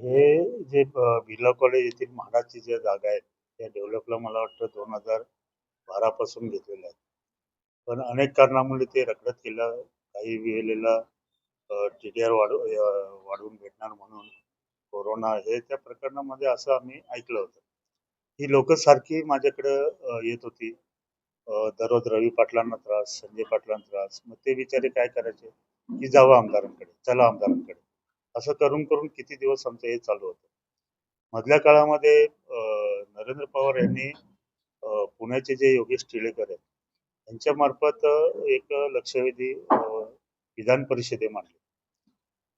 हे जे भिला कॉलेज येथील महागाची ज्या जागा आहेत त्या डेव्हलपला मला वाटतं दोन हजार बारापासून घेतलेल्या आहेत. पण अनेक कारणामुळे ते रखडत केलं काही वेळेला टी डी आर वाढ वाढवून भेटणार म्हणून कोरोना हे त्या प्रकरणामध्ये असं आम्ही ऐकलं होतं. ही लोक सारखी माझ्याकडं येत होती. दररोज रवी पाटलांना त्रास संजय पाटलांना त्रास. मग ते बिचारे काय करायचे? की जावं आमदारांकडे चला आमदारांकडे. असं करून करून किती दिवस आमचं हे चालू होतं. मधल्या काळामध्ये नरेंद्र पवार यांनी पुण्याचे जे योगेश टिळेकर आहेत त्यांच्या मार्फत एक लक्षवेधी विधान परिषदे मांडली.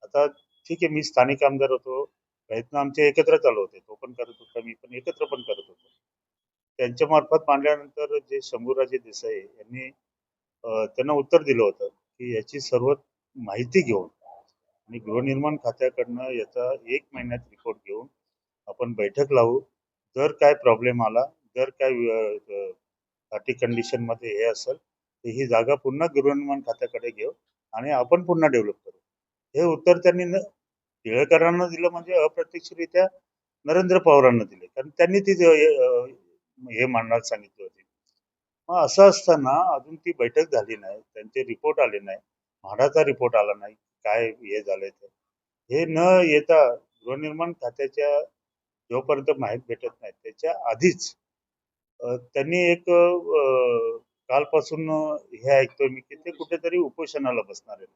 आता ठीक आहे मी स्थानिक आमदार होतो. प्रयत्न आमचे एकत्र चालू होते. तो पण करत होता मी पण एकत्र पण करत होतो. त्यांच्या मार्फत मांडल्यानंतर जे शंभूराजे देसाई यांनी त्यांना उत्तर दिलं होतं की याची सर्व माहिती घेऊन आणि गृहनिर्माण खात्याकडनं याचा एक महिन्यात रिपोर्ट घेऊन आपण बैठक लावू. जर काय प्रॉब्लेम आला जर काय पार्टी कंडिशनमध्ये हे असेल तर ही जागा पुन्हा गृहनिर्माण खात्याकडे घेऊ आणि आपण पुन्हा डेव्हलप करू. हे उत्तर त्यांनी न- टिळेकरांना दिलं म्हणजे अप्रत्यक्षरित्या नरेंद्र पवारांना दिले. कारण त्यांनी ती हे मांडण्यास सांगितले होते. मग असं असताना अजून ती बैठक झाली नाही त्यांचे रिपोर्ट आले नाही म्हाडाचा रिपोर्ट आला नाही. काय हे झालंय ते. हे न येता गृहनिर्माण खात्याच्या जोपर्यंत माहीत भेटत नाही त्याच्या आधीच त्यांनी एक कालपासून हे ऐकतोय मी की ते कुठेतरी उपोषणाला बसणार आहे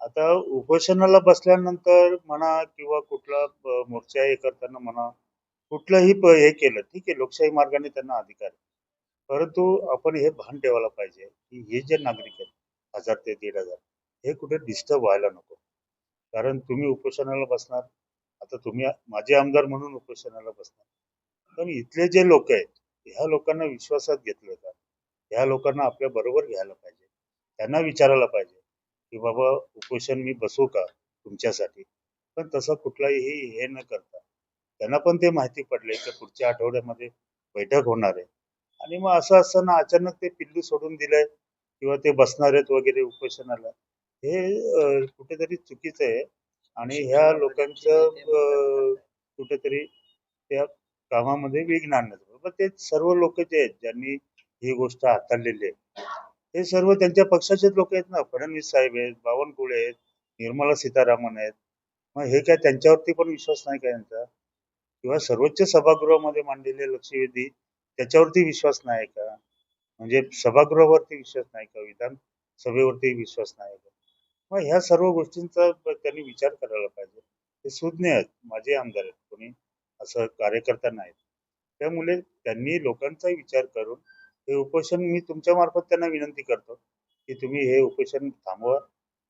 आता उपोषणाला बसल्यानंतर म्हणा किंवा कुठला मोर्चा हे करताना म्हणा कुठलंही हे केलं ठीक आहे लोकशाही मार्गाने त्यांना अधिकार आहे. परंतु आपण हे भान ठेवायला पाहिजे की हे जे नागरिक आहेत हजार ते दीड हजार हे कुठे डिस्टर्ब व्हायला नको. कारण तुम्ही उपोषणाला बसणार आता तुम्ही माझे आमदार म्हणून उपोषणाला बसणार. पण इथले जे लोक आहेत ह्या लोकांना विश्वासात घेतलं का? ह्या लोकांना आपल्या बरोबर घ्यायला पाहिजे. त्यांना विचारायला पाहिजे की बाबा उपोषण मी बसू का तुमच्यासाठी? पण तसं कुठलाही हे न करता त्यांना पण ते माहिती पडले की पुढच्या आठवड्यामध्ये बैठक होणार आहे. आणि मग असं असताना अचानक ते पिल्लू सोडून दिलंय किंवा ते बसणार आहेत वगैरे उपोषणाला. हे कुठेतरी चुकीचं आहे आणि ह्या लोकांचं कुठेतरी त्या कामामध्ये विघ्न आणण्याचं पण ते सर्व लोक जे आहेत ज्यांनी ही गोष्ट हाताळलेली आहे हे सर्व त्यांच्या पक्षाचेच लोक आहेत ना. फडणवीस साहेब आहेत बावनकुळे आहेत निर्मला सीतारामन आहेत. मग हे काय त्यांच्यावरती पण विश्वास नाही का यांचा? किंवा सर्वोच्च सभागृहामध्ये मांडलेले लक्षवेधी त्याच्यावरती विश्वास नाही का? म्हणजे सभागृहावरती विश्वास नाही का? विधान सभेवरती विश्वास नाही का? मग ह्या सर्व गोष्टींचा त्यांनी विचार करायला पाहिजे. ते सुज्ञ आहेत माझे आमदार आहेत. कोणी असं कार्यकर्ता नाहीत. त्यामुळे त्यांनी लोकांचा विचार करून हे उपोषण मी तुमच्या मार्फत त्यांना विनंती करतो की तुम्ही हे उपोषण थांबवा.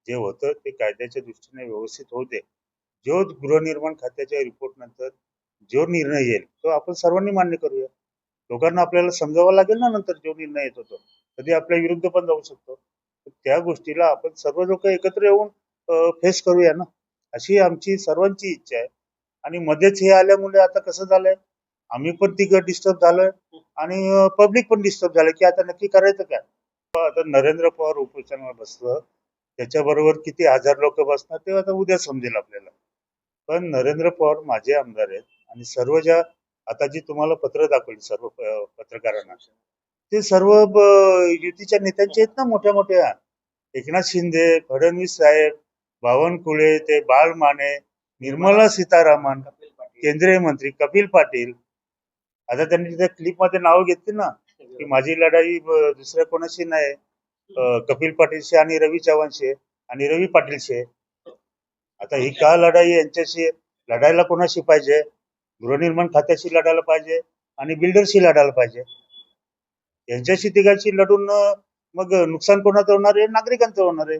जे होतं ते कायद्याच्या दृष्टीने व्यवस्थित होऊ दे. जो गृहनिर्माण खात्याच्या रिपोर्ट नंतर जो निर्णय येईल तो आपण सर्वांनी मान्य करूया. लोकांना आपल्याला समजावं लागेल ना नंतर जो निर्णय येतो तो कधी आपल्या विरुद्ध पण जाऊ शकतो. त्या गोष्टीला आपण सर्व लोक एकत्र येऊन फेस करूया ना? अशी आमची सर्वांची इच्छा आहे. आणि मध्येच हे आल्यामुळे आता कसं झालंय? आम्ही पण तिकडे डिस्टर्ब झालोय आणि पब्लिक पण डिस्टर्ब झालं की आता नक्की करायचं काय? आता नरेंद्र पवार उपोषणावर बसलं त्याच्याबरोबर किती हजार लोक बसणार ते आता उद्या समजेल आपल्याला. पण नरेंद्र पवार माझे आमदार आहेत आणि सर्व ज्या आता जी तुम्हाला पत्र दाखवली सर्व पत्रकारांना ते सर्व युतीच्या नेत्यांचे आहेत ना मोठ्या मोठ्या. एकनाथ शिंदे फडणवीस साहेब बावनकुळे ते बाळ माने निर्मला सीतारामन केंद्रीय मंत्री कपिल पाटील. आता त्यांनी त्या क्लिपमध्ये नाव घेतली ना की माझी लढाई दुसऱ्या कोणाशी नाही. कपिल पाटीलशी आणि रवी चव्हाणशी आणि रवी पाटीलशी आता ही का लढाई यांच्याशी लढायला कोणाशी पाहिजे? गृहनिर्माण खात्याशी लढायला पाहिजे आणि बिल्डरशी लढायला पाहिजे? यांच्याशी तिघांशी लढून मग नुकसान कोणाचं होणार आहे? नागरिकांचं होणार आहे.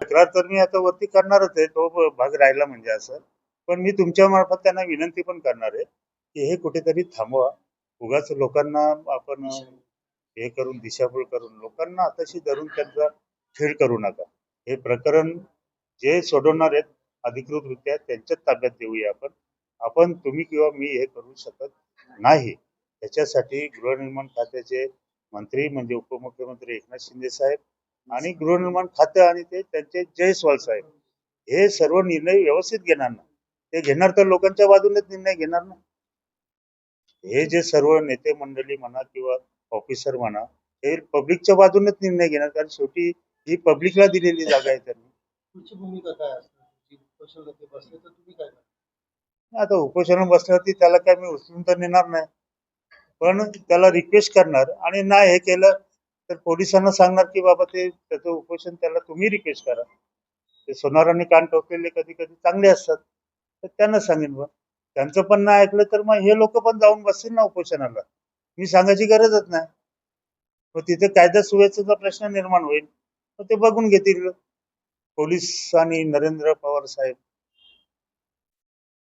तक्रार तर मी आता वरती करणारच आहे. तो भाग राहिला म्हणजे असं. पण मी तुमच्या मार्फत त्यांना विनंती पण करणार आहे की हे कुठेतरी थांबवा. उगाच लोकांना आपण हे करून दिशाभूल करून लोकांना आताशी धरून त्यांचा खेळ करू नका. हे प्रकरण जे सोडवणार आहेत अधिकृतरित्या त्यांच्याच ताब्यात देऊया आपण. आपण तुम्ही किंवा मी हे करू शकत नाही. त्याच्यासाठी गृहनिर्माण खात्याचे मंत्री म्हणजे उपमुख्यमंत्री एकनाथ शिंदे साहेब आणि गृहनिर्माण खाते आणि ते त्यांचे जयस्वाल साहेब हे सर्व निर्णय व्यवस्थित घेणार ना? ते घेणार तर लोकांच्या बाजूनेच निर्णय घेणार ना? हे जे सर्व नेते मंडळी म्हणा किंवा ऑफिसर म्हणा हे पब्लिकच्या बाजूनेच निर्णय घेणार कारण शेवटी ही पब्लिकला दिलेली जागा आहे त्यांनी. भूमिका काय असणार आता उपोषण बसल्यावरती त्याला काय मी उचलून तर नेणार नाही. पण त्याला रिक्वेस्ट करणार आणि नाही हे केलं तर पोलिसांना सांगणार की बाबा ते त्याचं उपोषण त्याला तुम्ही रिक्वेस्ट करा. ते सोनारांनी कान टोकलेले कधी कधी चांगले असतात. तर त्यांना सांगेन बा. त्यांचं पण नाही ऐकलं तर मग हे लोक पण जाऊन बसतील ना उपोषणाला. मी सांगायची गरजच नाही. मग तिथे कायदा सुव्यवस्थेचा प्रश्न निर्माण होईल. मग ते बघून घेतील. पोलीस आणि नरेंद्र पवार साहेब.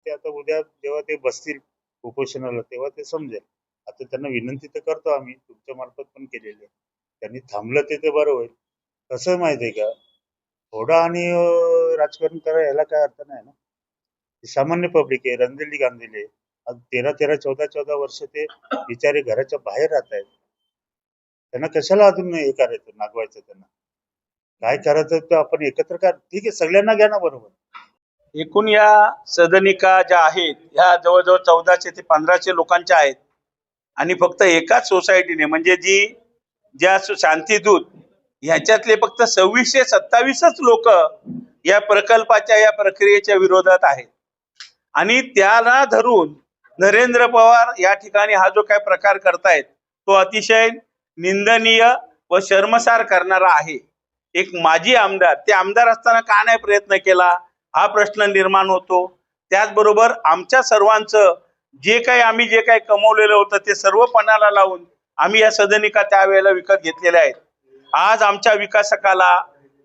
ते आता उद्या जेव्हा ते बसतील उपोषणाला तेव्हा ते समजेल. आता त्यांना विनंती तर करतो आम्ही तुमच्या मार्फत पण केलेली आहे. त्यांनी थांबलं ते तर बरं होईल. कसं माहितीये का? थोडा आणि राजकारण करा याला काय अर्थ नाही ना. सामान्य पब्लिक आहे रंधेली गांधेली आहे. तेरा तेरा चौदा चौदा वर्ष ते बिचारे घराच्या बाहेर राहत आहेत. त्यांना कशाला अजून हे करायचं नागवायचं त्यांना? काय करायचं तर आपण एकत्र कर. ठीक आहे सगळ्यांना घ्या ना बरोबर. एकूण या सदनिका ज्या आहेत ह्या जवळजवळ चौदाशे ते पंधराशे लोकांच्या आहेत आणि फक्त एकाच सोसायटीने म्हणजे जी ज्या शांतीदूत ह्याच्यातले फक्त सव्वीसशे सत्तावीसच लोक या प्रकल्पाच्या या प्रक्रियेच्या विरोधात आहेत. आणि त्याला धरून नरेंद्र पवार या ठिकाणी हा जो काय प्रकार करतायत तो अतिशय निंदनीय व शर्मसार करणारा आहे. एक माजी आमदार ते आमदार असताना का नाही प्रयत्न केला? हा प्रश्न निर्माण होतो. त्याचबरोबर आमच्या सर्वांचं जे काही आम्ही जे काही कमवलेलं होतं ते सर्व पणाला लावून आम्ही या सदनिका त्यावेळेला विकत घेतलेल्या आहेत. आज आमच्या विकासकाला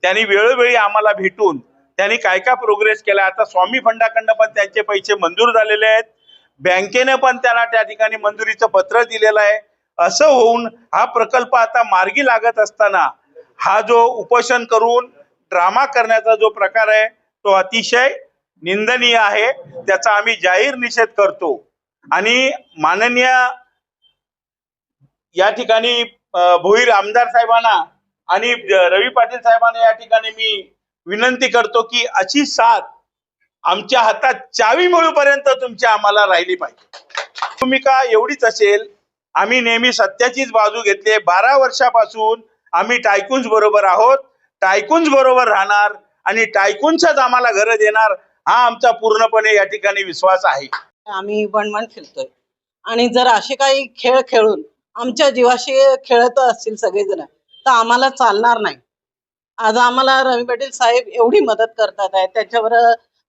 त्यांनी वेळोवेळी आम्हाला भेटून त्यांनी काय काय प्रोग्रेस केला. आता स्वामी फंडाकडनं पण त्यांचे पैसे मंजूर झालेले आहेत. बँकेने पण त्यांना त्या ठिकाणी मंजुरीचं पत्र दिलेलं आहे. असं होऊन हा प्रकल्प आता मार्गी लागत असताना हा जो उपोषण करून ड्रामा करण्याचा जो प्रकार आहे तो अतिशय निंदनीय आहे. त्याचा आम्ही जाहीर निषेध करतो. आणि माननीय या ठिकाणी भोईर आमदार साहेबांना आणि रवी पाटील साहेबांना या ठिकाणी मी विनंती करतो की अशी साथ आमच्या हातात चावी मिळूपर्यंत तुमची आम्हाला राहिली पाहिजे. भूमिका एवढीच असेल आम्ही नेहमी सत्याचीच बाजू घेतली बारा वर्षापासून आम्ही टायकून्स बरोबर आहोत. टायकून्स बरोबर राहणार आणि टायकूनच्याच आम्हाला घरं देणार हा आमचा पूर्णपणे या ठिकाणी विश्वास आहे. आम्ही वणवण फिरतोय आणि जर असे काही खेळ खेळून आमच्या जीवाशी खेळत असतील सगळेजण तर आम्हाला चालणार नाही. आज आम्हाला रवी पाटील साहेब एवढी मदत करतात आहे त्याच्यावर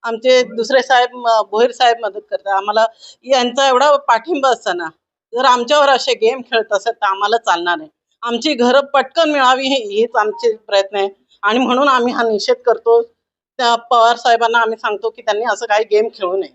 आमचे दुसरे साहेब भोईर साहेब मदत करतात. आम्हाला यांचा एवढा पाठिंबा असताना जर आमच्यावर असे गेम खेळत असेल तर आम्हाला चालणार नाही. आमची घरं पटकन मिळावी हे हेच आमचे प्रयत्न आहे. आणि म्हणून आम्ही हा निषेध करतो. त्या पवार साहेबांना आम्ही सांगतो की त्यांनी असं काही गेम खेळू नये.